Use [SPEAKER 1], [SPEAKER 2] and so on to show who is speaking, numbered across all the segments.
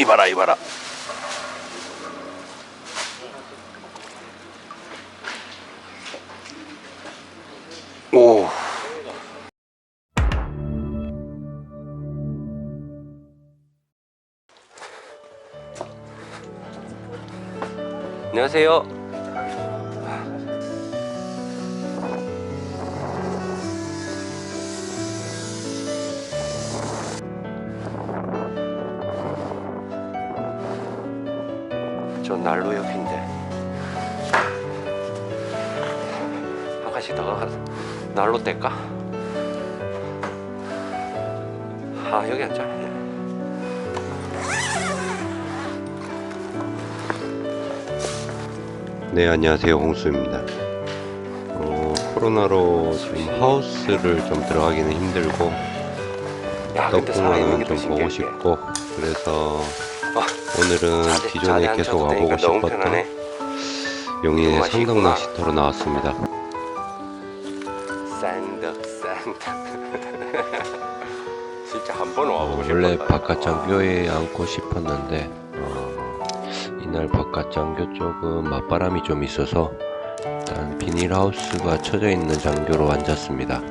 [SPEAKER 1] 이봐라 이봐라. 오. 안녕하세요 저 난로 옆인데. 한 칸씩 더 가서 난로 뗄까? 아 여기 앉자 네 안녕하세요. 홍수입니다. 어, 코로나로 지금 하우스를 좀 들어가기는 힘들고 떡붕어는 좀 보고 싶고 그래서 오늘은 기존에 계속 와보고 싶었던 용인의 성덕 낚시터로 나왔습니다. 샌드 샌드 진짜 한번 와보고 싶었다.
[SPEAKER 2] 원래 바깥 장교에 앉고 싶었는데 어, 이날 바깥 장교 쪽은 맞바람이 좀 있어서 일단 비닐하우스가 쳐져 있는 장교로 앉았습니다.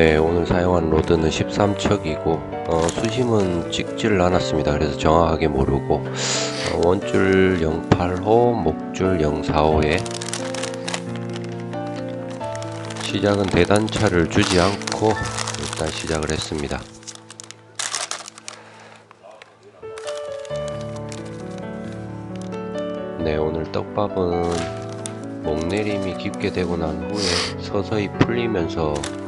[SPEAKER 2] 네, 오늘 사용한 로드는 13척이고 어, 수심은 찍지를 않았습니다. 그래서 정확하게 모르고 어, 원줄 08호, 목줄 045에 시작은 대단차를 주지 않고 일단 시작을 했습니다. 네, 오늘 떡밥은 목내림이 깊게 되고 난 후에 서서히 풀리면서 어,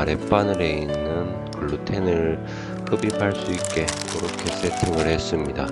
[SPEAKER 2] 아랫바늘에 있는 글루텐을 흡입할 수 있게 그렇게 세팅을 했습니다.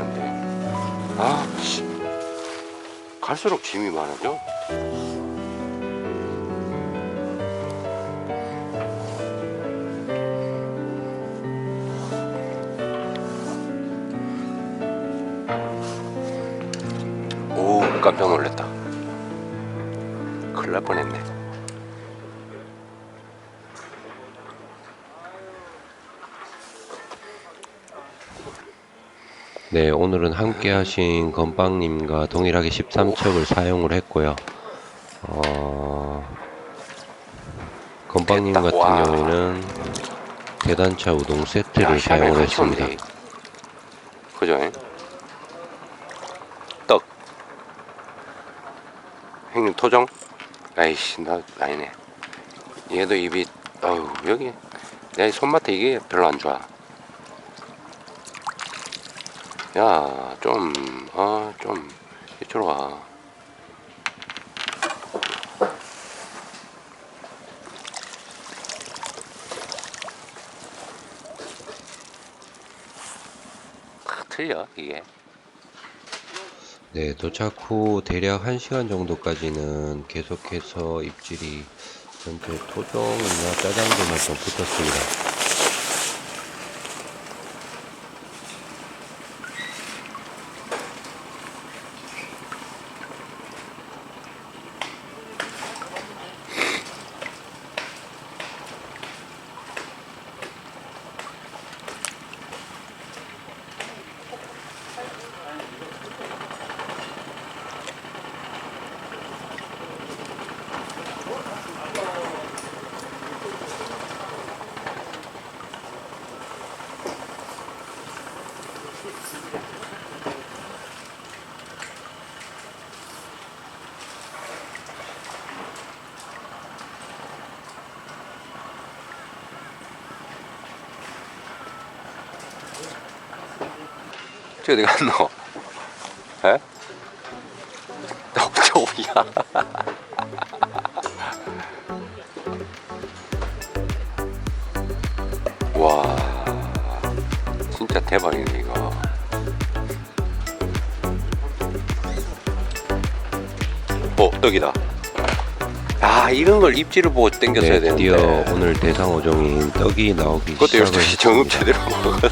[SPEAKER 1] 어? 낚시하는데 아, 씨. 갈수록 짐이 많아져. 네,
[SPEAKER 2] 오늘은 함께 하신 건빵님과 동일하게 13척을 사용을 했고요. 어, 건빵님. 같은
[SPEAKER 1] 와.
[SPEAKER 2] 경우에는 계단차 우동
[SPEAKER 1] 야,
[SPEAKER 2] 세트를 사용을. 했습니다.
[SPEAKER 1] 그죠? 떡. 형님 토종? 아이씨, 나 아니네. 얘도 입이, 어우, 여기 내 손맛에 이게 별로 안 좋아. 야, 좀, 아, 좀 이쪽으로 와. 아, 틀려 이게.
[SPEAKER 2] 네, 도착 후 대략 1시간 정도까지는 계속해서 입질이 전체 토종이나 짜장도만 좀 붙었습니다.
[SPEAKER 1] 떡밥이 어디 갔노? 에? 떡조야. 와, 진짜 대박이네 이거. 어, 떡이다. 아, 이런 걸 입질을 보고 당겼어야
[SPEAKER 2] 네,
[SPEAKER 1] 되는데.
[SPEAKER 2] 드디어 오늘 대상 어종인 떡이 나오기
[SPEAKER 1] 그것도
[SPEAKER 2] 시작을
[SPEAKER 1] 12시 정읍
[SPEAKER 2] 했습니다.
[SPEAKER 1] 제대로 먹었어.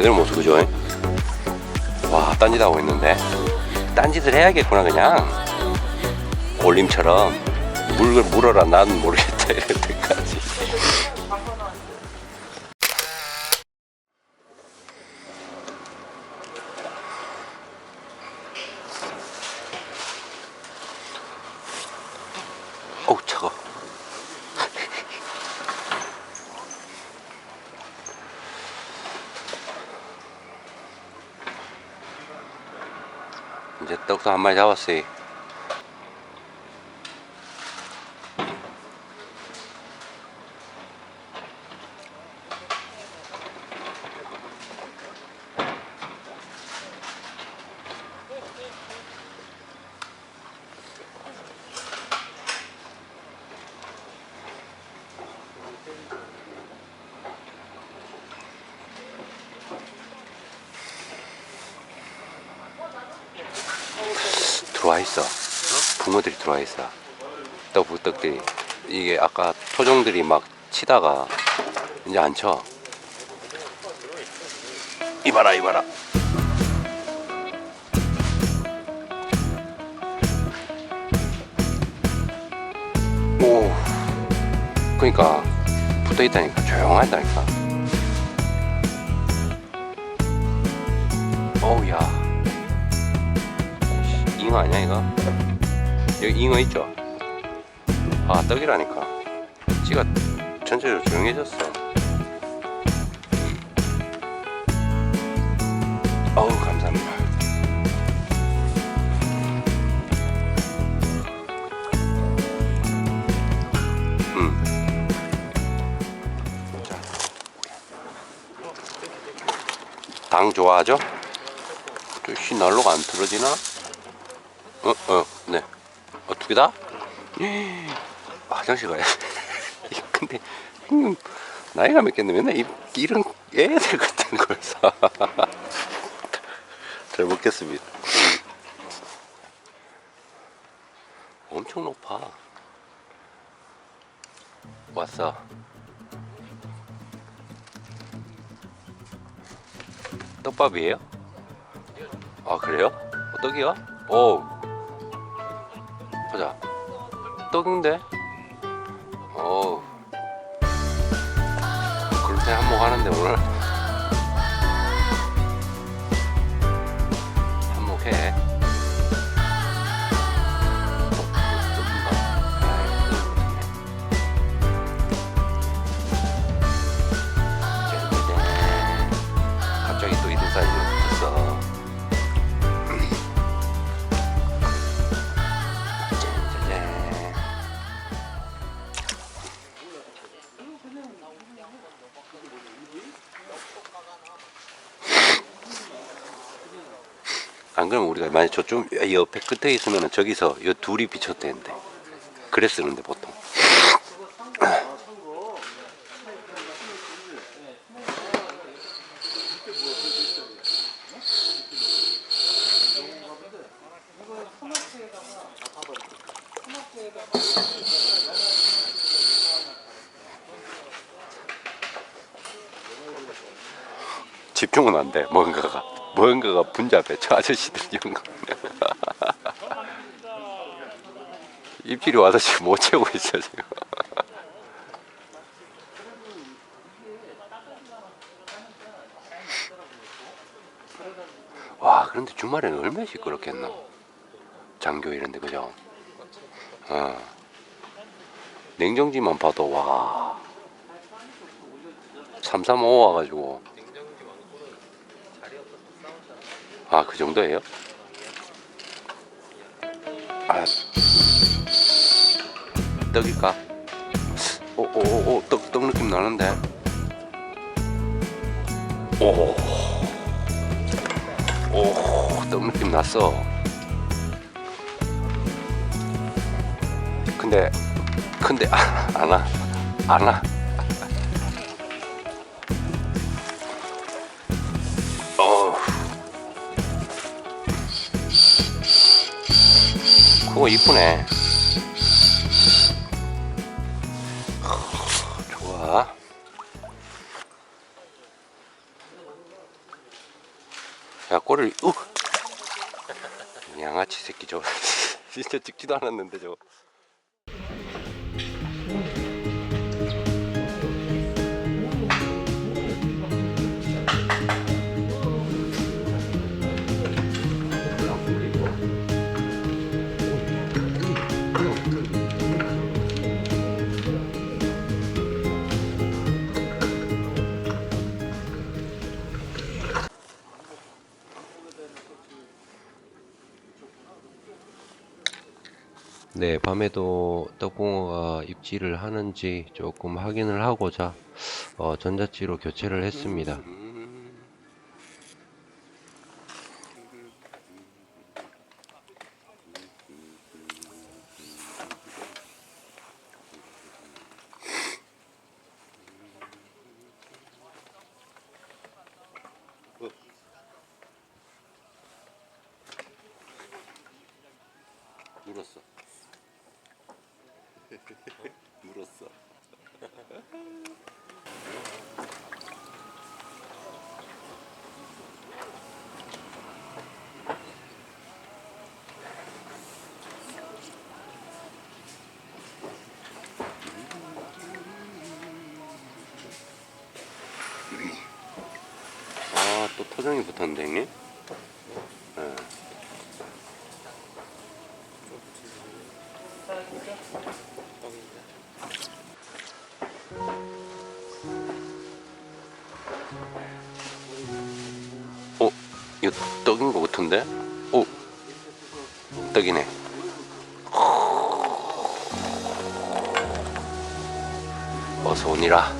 [SPEAKER 1] 제대로 먹었어, 그죠? 와, 딴짓하고 있는데. 딴짓을 해야겠구나, 그냥. 올림처럼. 물, 물어라, 난 모르겠 이제 떡도 한 마리 잡았어요 들어와 있어. 붕어들이 들어와 있어. 떡부떡들이. 이게 아까 토종들이 막 치다가 이제 안 쳐. 이봐라 이봐라. 오. 그러니까 붙어 있다니까. 조용하다니까. 어우야 잉어 아니야 이거? 여기 잉어 있죠? 아 떡이라니까 찌가 전체적으로 조용해졌어 어우 감사합니다 음. 자. 당 좋아하죠? 저씨 난로가 안 틀어지나? 어, 어, 네. 어, 두 개 다? 화장실 가야 돼. 근데, 형님, 나이가 몇 갠데 맨날 이, 이런 애들 같은 걸 사. 잘 먹겠습니다. 엄청 높아. 왔어. 떡밥이에요? 아, 그래요? 어, 떡이요? 오, 보자. 떡인데? 어우. 글루텐 한몫 하는데 오늘. 안 그러면 우리가 만약 저쪽 이 옆에 끝에 있으면 저기서 이 둘이 비쳤대는데 그래 쓰는데 보통 집중은 안 돼. 뭔가가 뭔가가 분잡해. 저 아저씨들 이런 거. 입질이 와서 지금 못 채우고 있어 지금. 와 그런데 주말에는 얼마나 시끄럽겠나. 장교 이런데 그죠? 어. 냉정지만 봐도 와. 335 와가지고 아, 그 정도예요? 아, 떡일까? 오, 오, 오, 오, 떡, 떡 느낌 나는데. 오, 오, 떡 느낌 났어. 근데, 근데, 아, 안 와. 안 와. 그거 이쁘네. 좋아. 야, 꼬리를, 우! 양아치 새끼 저거. 진짜 찍지도 않았는데 저
[SPEAKER 2] 네, 밤에도 떡붕어가 입질을 하는지 조금 확인을 하고자 어, 전자찌로 교체를 했습니다.
[SPEAKER 1] 물었어. 물었어. 아, 또 토종이 붙었는데, 형님? 어, 이거 떡인 것 같은데? 오, 떡이네. 어서 오니라.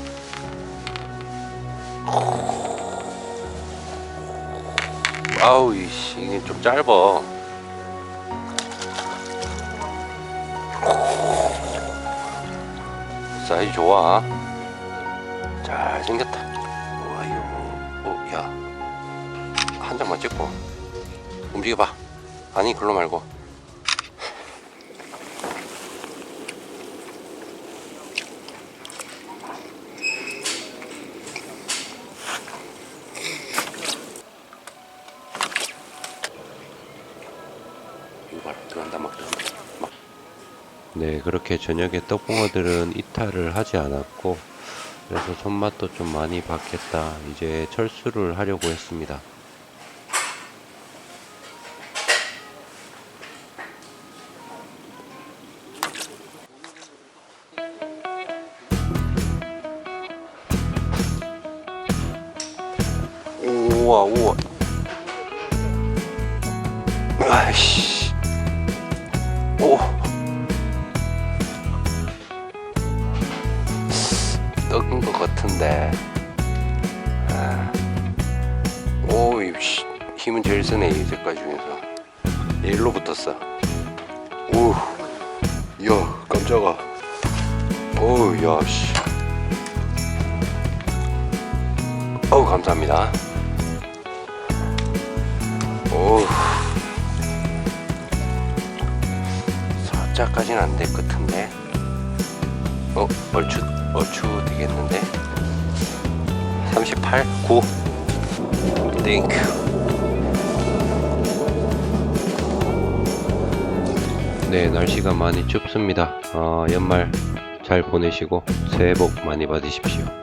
[SPEAKER 1] 아우, 이씨, 이게 좀 짧아. 사이즈 좋아. 잘 생겼다. 와, 이거, 어, 야. 한 장만 찍고. 움직여봐. 아니 글로 말고. 이거 봐라. 들어간다 막 들어간다. 막
[SPEAKER 2] 네, 그렇게 저녁에 떡붕어들은 이탈을 하지 않았고 그래서 손맛도 좀 많이 받겠다. 이제 철수를 하려고 했습니다.
[SPEAKER 1] 우와 우와 아이씨 색깔 중에서. 일로 붙었어. 오야 깜짝아. 오야씨. 어우 감사합니다. 오 살짝까지는 안될 것 같은데. 어 얼추 얼추 되겠는데. 38 9 땡큐
[SPEAKER 2] 네, 날씨가 많이 춥습니다. 어, 연말 잘 보내시고 새해 복 많이 받으십시오.